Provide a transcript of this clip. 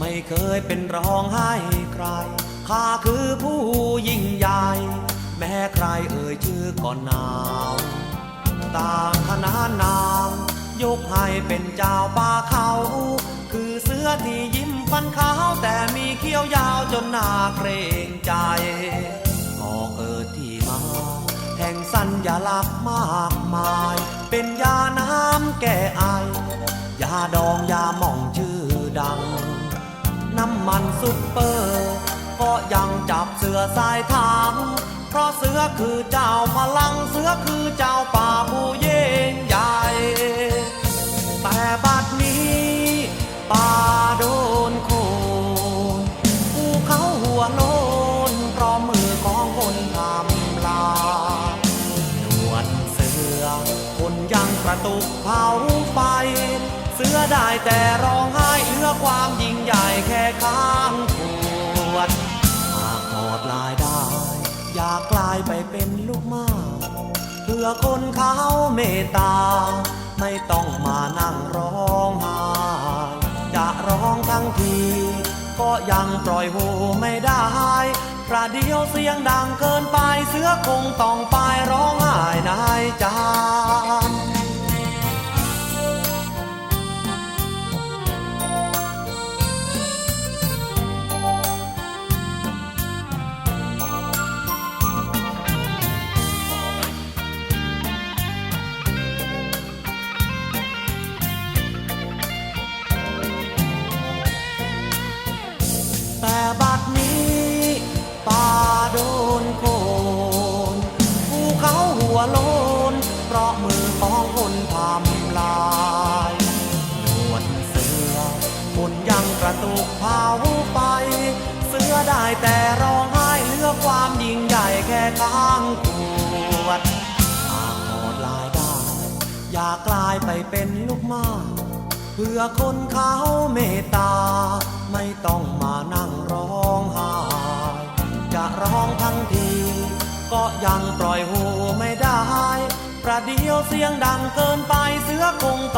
ไม่เคยเป็นร้องไห้ใคร ข้าคือผู้ยิ่งใหญ่ แม้ใครเอ่ยชื่อก่อนหนาว ต่างคณะนาม ยกให้เป็นเจ้าป่าเขา คือเสื้อที่ยิ้มฟันขาว แต่มีเขี้ยวยาวจนน่าเกรงใจก็เกิดที่มาแห่งสัญญลักษณ์มากมาย เป็นยาน้ำแก้ไอยาดองยาหม มันซุปเปอร์ ก็ยังจับเสือสายทางเพราะเสือคือเจ้าพลังเสือคือเจ้าป่าผู้เย่งใหญ่ แต่บัดนี้ป่าโดนโคนภูเขาหัวโลนเพราะมือของคนทำลายหนวดเสือคนยังกระตุกเผาไฟ เสือได้แต่ร้อง ความยิ่งใหญ่แค่ข้างขวด หากถอดลายได้ อยากกลายไปเป็นลูกม้าเพื่อคนเขาเมตตา ไม่ต้องมานั่งร้องไห้จะร้องทั้งที ก็ยังปล่อยหูไม่ได้ประเดี๋ยวเสียงดังเกินไปเสือคงต้องไปร้องไห้ในใจ เพราะมือของคนทำลายหนวดเสือคนยังกระตุกเผาไป เสือได้แต่ร้องไห้เลือความยิ่งใหญ่แค่ข้างขวดหากถอดลายได้ อยากกลายไปเป็นลูกมาเพื่อคนเขาเมตตา ไม่ต้องมานั่งร้องไห้จะร้องทั้งที ก็ยังปล่อยหูไม่ได้ ประเดียวเสียงดังเกินไปเสือคงต